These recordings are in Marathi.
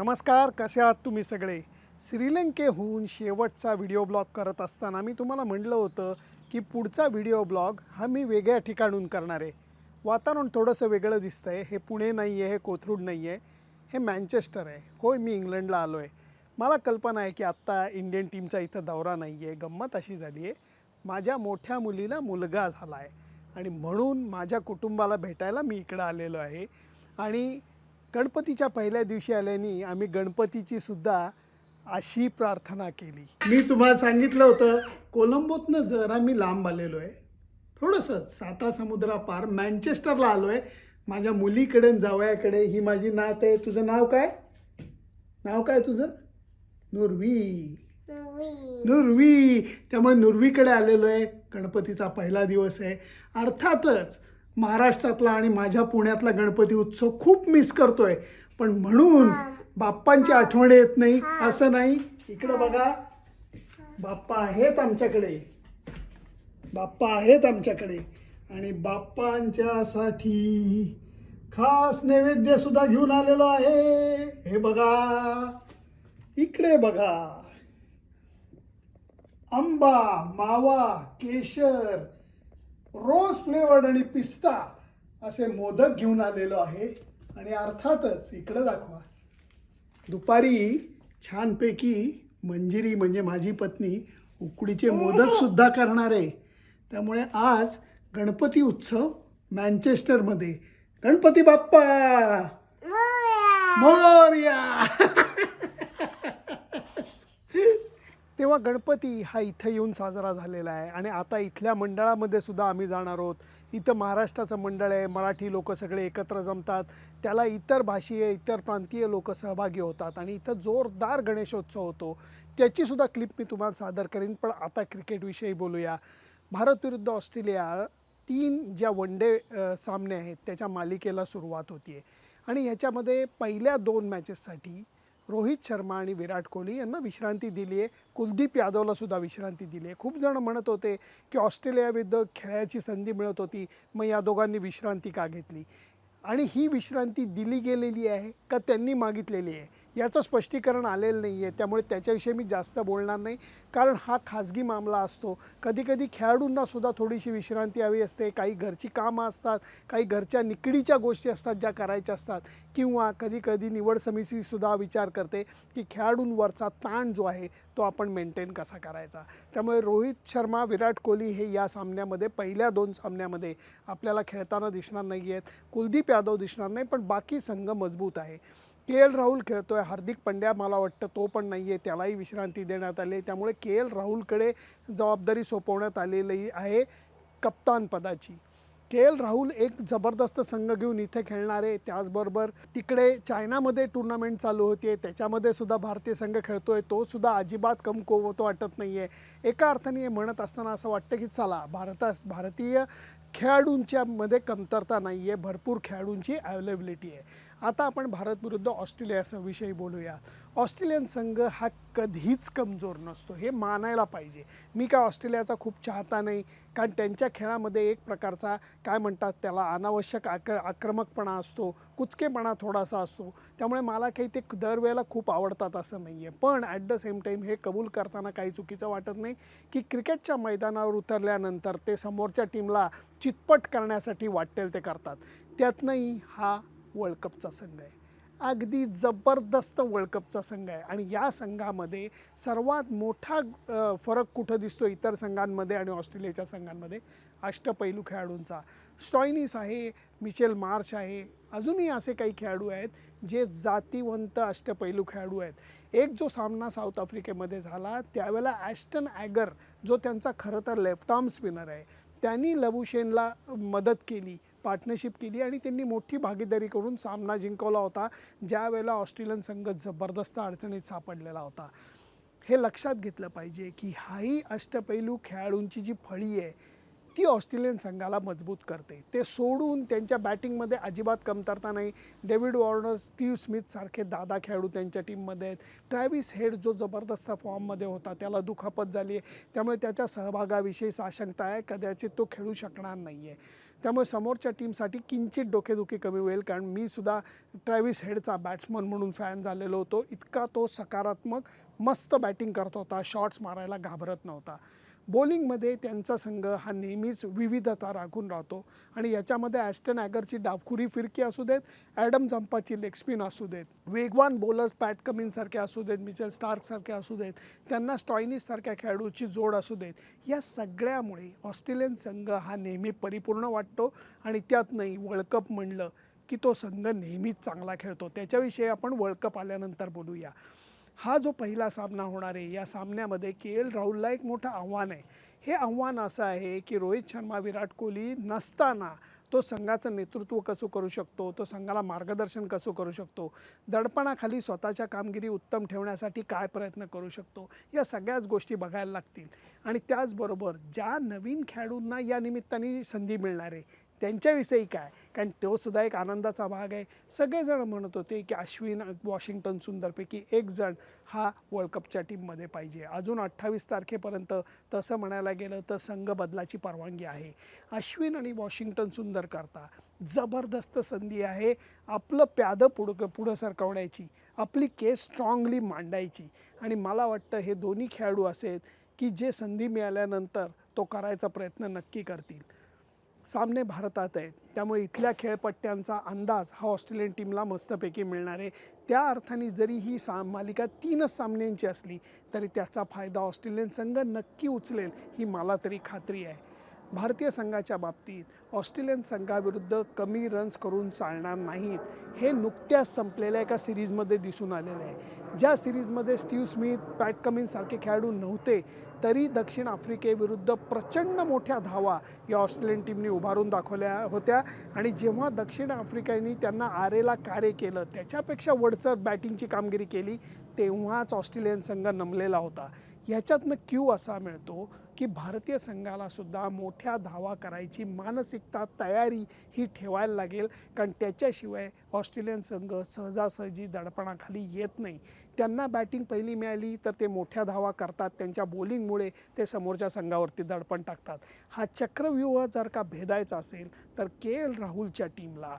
नमस्कार कसे आहात तुम्ही सगळे? श्रीलंकेहून शेवटचा व्हिडिओ ब्लॉग करत असताना मी तुम्हाला म्हटलं होतं की पुढचा व्हिडिओ ब्लॉग हा मी वेगळ्या ठिकाणून करणार आहे. वातावरण थोडंसं वेगळं दिसतं आहे हे पुणे नाही आहे हे कोथरूड नाही आहे हे मँचेस्टर आहे. होय मी इंग्लंडला आलो आहे मला कल्पना आहे की आत्ता इंडियन टीमचा इथं दौरा नाही आहे गंमत अशी झाली आहे. माझ्या मोठ्या मुलीला मुलगा झाला आहे आणि म्हणून माझ्या कुटुंबाला भेटायला मी इकडं आलेलो आहे. आणि गणपतीच्या पहिल्या दिवशी आल्याने आम्ही गणपतीची सुद्धा अशी प्रार्थना केली. मी तुम्हाला सांगितलं होतं कोलंबोतनं जरा मी लांब आलेलो आहे. थोडंसं साता समुद्रापार मँचेस्टरला आलो आहे माझ्या मुलीकडे जावयाकडे ही माझी नात आहे. तुझं नाव काय? नाव काय तुझं? नुरवी. नुरवी. त्यामुळे नुरवीकडे आलेलो आहे. गणपतीचा पहिला दिवस आहे. अर्थातच महाराष्ट्रातला आणि माझ्या पुण्यातला गणपती उत्सव खूप मिस करतोय. पण म्हणून बाप्पांची आठवण येत नाही असं नाही. इकडं बघा बाप्पा आहेत आमच्याकडे. बाप्पा आहेत आमच्याकडे. आणि बाप्पांच्यासाठी खास नैवेद्य सुद्धा घेऊन आलेलो आहे. हे बघा. इकडे बघा. आंबा मावा केशर रोज फ्लेवर्ड आणि पिस्ता असे मोदक घेऊन आलेलो आहे आणि अर्थातच इकडं दाखवा. दुपारी छानपैकी मंजिरी म्हणजे माझी पत्नी उकडीचे मोदक सुद्धा करणार आहे. त्यामुळे आज गणपती उत्सव मँचेस्टरमध्ये. गणपती बाप्पा! मोरया! तेव्हा गणपती हा इथं येऊन साजरा झालेला आहे. आणि आता इथल्या मंडळामध्ये सुद्धा आम्ही जाणार आहोत. इथं महाराष्ट्राचं मंडळ आहे. मराठी लोक सगळे एकत्र जमतात. त्याला इतर भाषीय इतर प्रांतीय लोक सहभागी होतात. आणि इथं जोरदार गणेशोत्सव होतो. त्याचीसुद्धा क्लिप मी तुम्हाला सादर करीन. पण आता क्रिकेटविषयी बोलूया. भारत विरुद्ध ऑस्ट्रेलिया तीन ज्या वन डे सामने आहेत त्याच्या मालिकेला सुरुवात होती आहे आणि ह्याच्यामध्ये पहिल्या दोन मॅचेससाठी रोहित शर्मा आणि विराट कोहली यांना विश्रांती दिली आहे. कुलदीप यादवला सुद्धा विश्रांती दिली आहे. खूप जण म्हणत होते की ऑस्ट्रेलियाविरुद्ध खेळायची संधी मिळत होती. मग या दोघांनी विश्रांती का घेतली? आणि ही विश्रांती दिली गेलेली आहे का त्यांनी मागितलेली आहे? याचं स्पष्टीकरण आलेलं नाही आहे त्यामुळे त्याच्याविषयी मी जास्त बोलणार नाही. कारण हा खाजगी मामला असतो. कधीकधी खेळाडूंनासुद्धा थोडीशी विश्रांती हवी असते. काही घरची कामं असतात. काही घरच्या निकडीच्या गोष्टी असतात ज्या करायच्या असतात. किंवा कधीकधी निवड समितीसुद्धा विचार करते की खेळाडूंवरचा ताण जो आहे तो आपण मेंटेन कसा करायचा? त्यामुळे रोहित शर्मा विराट कोहली हे या सामन्यामध्ये पहिल्या दोन सामन्यामध्ये आपल्याला खेळताना दिसणार नाही आहेत कुलदीप यादव दिसणार नाही पण बाकी संघ मजबूत आहे. के एल राहुल खेळतोय. हार्दिक पंड्या मला वाटतं तो पण नाही आहे त्यालाही विश्रांती देण्यात आली त्यामुळे के एल राहुलकडे जबाबदारी सोपवण्यात आलेली आहे कप्तानपदाची के एल राहुल एक जबरदस्त संघ घेऊन इथे खेळणार आहे. त्याचबरोबर तिकडे चायनामध्ये टुर्नामेंट चालू होते त्याच्यामध्ये सुद्धा भारतीय संघ खेळतोय. तो सुद्धा अजिबात कमकुवत वाटत नाही आहे एका अर्थाने म्हणत असताना असं वाटतं की चला भारतास भारतीय खेळाडूंच्यामध्ये कमतरता नाही आहे भरपूर खेळाडूंची अवेलेबिलिटी आहे. आता आपण भारत विरुद्ध ऑस्ट्रेलिया विषयी बोलूया ऑस्ट्रेलियन संघ हा कधीच कमजोर नसतो हे मानायला पाहिजे. मी काय ऑस्ट्रेलियाचा खूप चाहता नाही कारण त्यांच्या खेळामध्ये एक प्रकारचा काय म्हणतात त्याला अनावश्यक आक आक्रमकपणा असतो कुचकेपणा थोडासा असतो. त्यामुळे मला काही ते दरवेळेला खूप आवडतात असं नाही आहे पण ॲट द सेम टाईम हे कबूल करताना काही चुकीचं वाटत नाही की क्रिकेटच्या मैदानावर उतरल्यानंतर ते समोरच्या टीमला चितपट करण्यासाठी वाटेल ते करतात. त्यातनंही हा वर्ल्ड कपचा संघ आहे. अगदी जबरदस्त वर्ल्ड कपचा संघ आहे. आणि या संघामध्ये सर्वात मोठा फरक कुठं दिसतो इतर संघांमध्ये आणि ऑस्ट्रेलियाच्या संघांमध्ये? अष्टपैलू खेळाडूंचा. स्टॉयनिस आहे मिचेल मार्च आहे. अजूनही असे काही खेळाडू आहेत जे जातीवंत अष्टपैलू खेळाडू आहेत. एक जो सामना साऊथ आफ्रिकेमध्ये झाला त्यावेळेला ॲस्टन ॲगर जो त्यांचा खरं तर लेफ्ट आर्म स्पिनर आहे त्यांनी लबुशेनला मदत केली. पार्टनरशिप केली आणि त्यांनी मोठी भागीदारी करून सामना जिंकवला होता ज्यावेळेला ऑस्ट्रेलियन संघ जबरदस्त अडचणीत सापडलेला होता. हे लक्षात घेतलं पाहिजे की हाही अष्टपैलू खेळाडूंची जी फळी आहे ती ऑस्ट्रेलियन संघाला मजबूत करते. ते सोडून त्यांच्या बॅटिंगमध्ये अजिबात कमतरता नाही. डेव्हिड वॉर्नर स्टीव्ह स्मिथसारखे दादा खेळाडू त्यांच्या टीममध्ये आहेत. ट्रॅव्हिस हेड जो जबरदस्त फॉर्ममध्ये होता त्याला दुखापत झाली आहे. त्यामुळे त्याच्या सहभागाविषयी साशंकता आहे. कदाचित तो खेळू शकणार नाही आहे त्यामुळे समोरच्या टीमसाठी किंचित डोकेदुखी कमी होईल कारण मी सुद्धा ट्रॅव्हिस हेडचा बॅट्समन म्हणून फॅन झालेलो होतो. इतका तो सकारात्मक मस्त बॅटिंग करत होता. शॉट्स मारायला घाबरत नव्हता. बॉलिंगमध्ये त्यांचा संघ हा नेहमीच विविधता राखून राहतो. आणि याच्यामध्ये ॲस्टन ॲगरची डाबखुरी फिरकी असू देत ॲडम जंपाची लेग स्पिन असू देत वेगवान बॉलर्स पॅट कमिन्ससारखे असू देत मिचेल स्टार्कसारखे असू देत त्यांना स्टॉयनिससारख्या खेळाडूची जोड असू देत. या सगळ्यामुळे ऑस्ट्रेलियन संघ हा नेहमी परिपूर्ण वाटतो आणि त्यात नाही वर्ल्ड कप म्हणलं की तो संघ नेहमीच चांगला खेळतो. त्याच्याविषयी आपण वर्ल्ड कप आल्यानंतर बोलूया. हा जो पहिला सामना होणार आहे या सामन्यामध्ये के एल राहुलला एक मोठं आव्हान आहे. हे आव्हान असं आहे की रोहित शर्मा विराट कोहली नसताना तो संघाचं नेतृत्व कसं करू शकतो तो संघाला मार्गदर्शन कसं करू शकतो दडपणाखाली स्वतःच्या कामगिरी उत्तम ठेवण्यासाठी काय प्रयत्न करू शकतो या सगळ्याच गोष्टी बघायला लागतील. आणि त्याचबरोबर ज्या नवीन खेळाडूंना या निमित्ताने संधी मिळणार आहे त्यांच्याविषयी काय? कारण तो सुद्धा एक आनंदाचा भाग आहे. सगळेजण म्हणत होते की अश्विन वॉशिंग्टन सुंदरपैकी एक जण हा वर्ल्ड कपच्या टीममध्ये पाहिजे. अजून अठ्ठावीस तारखेपर्यंत तसं म्हणायला गेलं तर संघ बदलाची परवानगी आहे. अश्विन आणि वॉशिंग्टन सुंदर करता. जबरदस्त संधी आहे. आपलं प्यादं पुढं पुढं सरकवण्याची. आपली केस स्ट्रॉंगली मांडायची. आणि मला वाटतं हे दोन्ही खेळाडू असेल की जे संधी मिळाल्यानंतर तो करायचा प्रयत्न नक्की करतील. सामने भारतात आहेत. त्यामुळे इथल्या खेळपट्ट्यांचा अंदाज हा ऑस्ट्रेलियन टीमला मस्तपैकी मिळणार आहे. त्या अर्थाने जरी ही सा मालिका तीनच सामन्यांची असली तरी त्याचा फायदा ऑस्ट्रेलियन संघ नक्की उचलेल ही मला तरी खात्री आहे. भारतीय संघाच्या बाबतीत ऑस्ट्रेलियन संघाविरुद्ध कमी रन्स करून चालणार नाहीत. हे नुकत्याच संपलेल्या एका सिरीजमध्ये दिसून आलेलं आहे. ज्या सिरीजमध्ये स्टीव्ह स्मिथ पॅट कमिन्ससारखे खेळाडू नव्हते तरी दक्षिण आफ्रिकेविरुद्ध प्रचंड मोठ्या धावा या ऑस्ट्रेलियन टीमने उभारून दाखवल्या होत्या. आणि जेव्हा दक्षिण आफ्रिकेने त्यांना आरेला कार्य केलं त्याच्यापेक्षा वडचर बॅटिंगची कामगिरी केली तेव्हाच ऑस्ट्रेलियन संघ नमलेला होता. ह्याच्यातनं क्यू असा मिळतो की भारतीय संघाला सुद्धा मोठ्या धावा करायची मानसिकता तयारी ही ठेवायला लागेल. कारण त्याच्याशिवाय ऑस्ट्रेलियन संघ सहजासहजी दडपणाखाली येत नाही. त्यांना बॅटिंग पहिली मिळाली तर ते मोठ्या धावा करतात. त्यांच्या बॉलिंगमुळे ते समोरच्या संघावरती दडपण टाकतात. हा चक्रव्यूह जर का भेदायचा असेल तर के एल राहुलच्या टीमला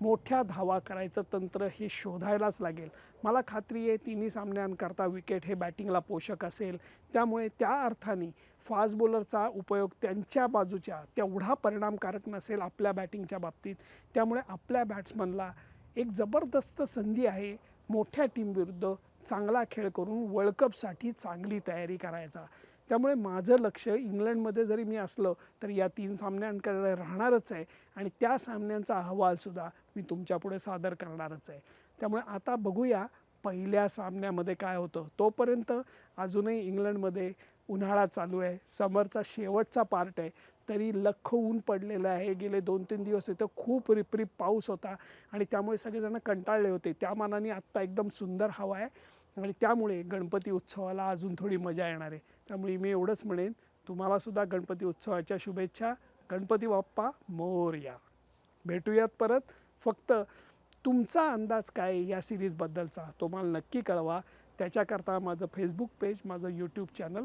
मोठ्या धावा करायचं तंत्र हे शोधायलाच लागेल. मला खात्री आहे तिन्ही सामन्यांकरता विकेट हे बॅटिंगला पोषक असेल. त्यामुळे त्या अर्थाने फास्ट बॉलरचा उपयोग त्यांच्या बाजूच्या तेवढा परिणामकारक नसेल आपल्या बॅटिंगच्या बाबतीत. त्यामुळे आपल्या बॅट्समनला एक जबरदस्त संधी आहे मोठ्या टीमविरुद्ध चांगला खेळ करून वर्ल्ड कपसाठी चांगली तयारी करायचा. त्यामुळे माझं लक्ष इंग्लंडमध्ये जरी मी असलं तरी या तीन सामन्यांकडे राहणारच आहे. आणि त्या सामन्यांचा अहवालसुद्धा मी तुमच्यापुढे सादर करणारच आहे. त्यामुळे आता बघूया पहिल्या सामन्यामध्ये काय होतं. तोपर्यंत अजूनही इंग्लंडमध्ये उन्हाळा चालू आहे. समरचा शेवटचा पार्ट आहे. तरी लख ऊन पडलेलं आहे. गेले दोन तीन दिवस इथं खूप रिपरिप पाऊस होता आणि त्यामुळे सगळेजण कंटाळले होते. त्या मानाने आत्ता एकदम सुंदर हवा आहे आणि त्यामुळे गणपती उत्सवाला अजून थोडी मजा येणार आहे. त्यामुळे मी एवढंच म्हणेन तुम्हालासुद्धा गणपती उत्सवाच्या शुभेच्छा. गणपती बाप्पा मोरया भेटूयात परत. फक्त तुमचा अंदाज काय या सिरीजबद्दलचा तो मला नक्की कळवा. त्याच्याकरता माझं फेसबुक पेज माझं यूट्यूब चॅनल